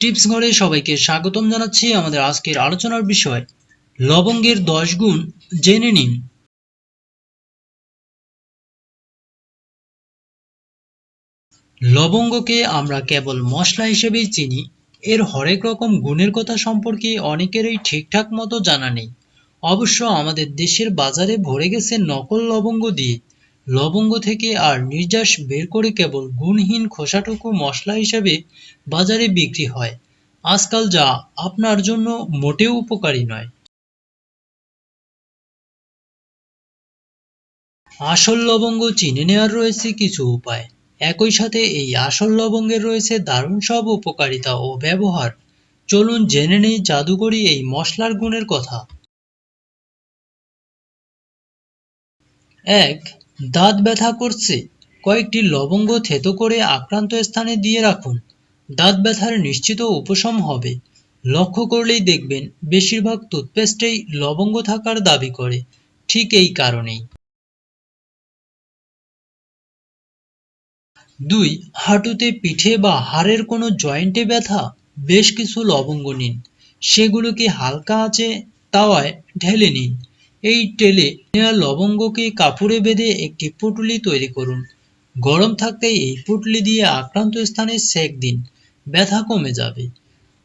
Tips ঘরে সবাইকে স্বাগতম জানাচ্ছি আমাদের আজকের আলোচনার বিষয়, লবঙ্গের দশ গুণ জেনে নিন। লবঙ্গকে আমরা কেবল মশলা হিসেবেই চিনি, এর হরেক রকম গুণের কথা সম্পর্কে অনেকেরই ঠিকঠাক মতো জানা নেই। অবশ্য আমাদের দেশের বাজারে ভরে গেছে নকল লবঙ্গ দিয়ে। লবঙ্গ থেকে আর নির্যাস বের করে কেবল গুণহীন খোসাটুকু মশলা হিসেবে বাজারে বিক্রি হয়। আজকাল যা আপনার জন্য মোটেও উপকারী নয়। আসল লবঙ্গ চিনে নেওয়ার রয়েছে কিছু উপায়। একই সাথে এই আসল লবঙ্গের রয়েছে দারুণ সব উপকারিতা ও ব্যবহার। চলুন জেনে নেই জাদুকরি এই মশলার গুণের কথা। এক দাঁত ব্যথা করছে, কয়েকটি লবঙ্গ থেতো করে আক্রান্ত স্থানে দিয়ে রাখুন। দাঁত ব্যথার নিশ্চিত উপশম হবে। লক্ষ্য করলেই দেখবেন, বেশিরভাগ টুথপেস্টেই লবঙ্গ থাকার দাবি করে। ঠিক এই কারণেই। দুই, হাঁটুতে পিঠে বা হাড়ের কোনো জয়েন্টে ব্যথা? বেশ কিছু লবঙ্গ নিন। সেগুলোকে হালকা আঁচে তাওয়ায় ঢেলে নিন। এই টেলে নেওয়া লবঙ্গকে কাপড়ে বেঁধে একটি পুটুলি তৈরি করুন। গরম থাকতেই এই পুটলি দিয়ে আক্রান্ত স্থানে সেক দিন। ব্যথা কমে যাবে।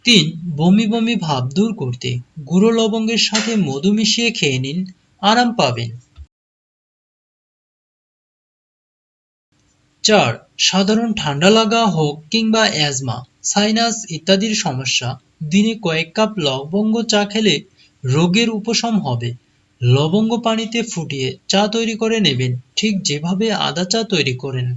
তিন, বমি বমি ভাব দূর করতে গুঁড়ো লবঙ্গের সাথে মধু মিশিয়ে খেয়ে নিন। আরাম পাবেন। চার, সাধারণ ঠান্ডা লাগা হোক কিংবা অ্যাজমা, সাইনাস ইত্যাদির সমস্যা। দিনে কয়েক কাপ লবঙ্গ চা খেলে রোগের উপশম হবে। লবঙ্গ পানিতে ফুটিয়ে চা তৈরি করে নেবেন, ঠিক যেভাবে আদা চা তৈরি করেন।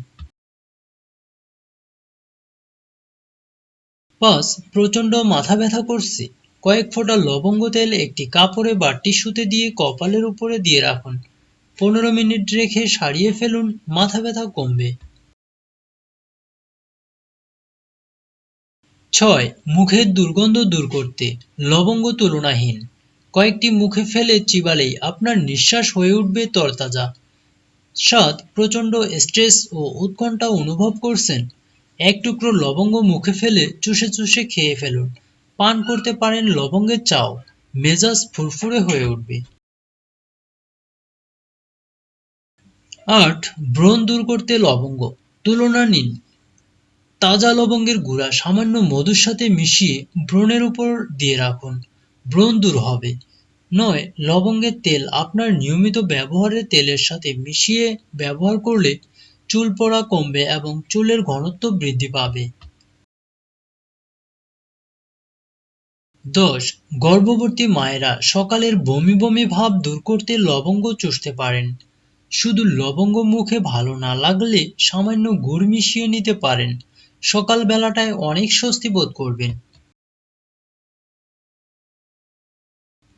পাঁচ প্রচণ্ড মাথা ব্যথা করছে। কয়েক ফোঁটা লবঙ্গ তেল একটি কাপড়ে বা টিস্যুতে দিয়ে কপালের উপরে দিয়ে রাখুন। পনেরো মিনিট রেখে সারিয়ে ফেলুন, মাথা ব্যথা কমবে। ছয়, মুখের দুর্গন্ধ দূর করতে লবঙ্গ তুলনাহীন। কয়েকটি মুখে ফেলে চিবালেই আপনার নিঃশ্বাস হয়ে উঠবে তরতাজা। সাত প্রচণ্ড স্ট্রেস ও উৎকণ্ঠা অনুভব করছেন। এক টুকরো লবঙ্গ মুখে ফেলে চুষে চুষে খেয়ে ফেলুন। পান করতে পারেন লবঙ্গের চাও। মেজাজ ফুরফুরে হয়ে উঠবে। আট, ব্রণ দূর করতে লবঙ্গ। তুলনা নিন। তাজা লবঙ্গের গুঁড়া সামান্য মধুর সাথে মিশিয়ে ব্রণের উপর দিয়ে রাখুন। ব্রণ দূর হবে। নয়, লবঙ্গের তেল। আপনার নিয়মিত ব্যবহারের তেলের সাথে মিশিয়ে ব্যবহার করলে চুল পড়া কমবে এবং চুলের ঘনত্ব বৃদ্ধি পাবে। দশ, গর্ভবতী মায়েরা সকালের বমি বমি ভাব দূর করতে লবঙ্গ চুষতে পারেন। শুধু লবঙ্গ মুখে ভালো না লাগলে সামান্য গুড় মিশিয়ে নিতে পারেন। সকাল বেলাটায় অনেক স্বস্তি বোধ করবেন।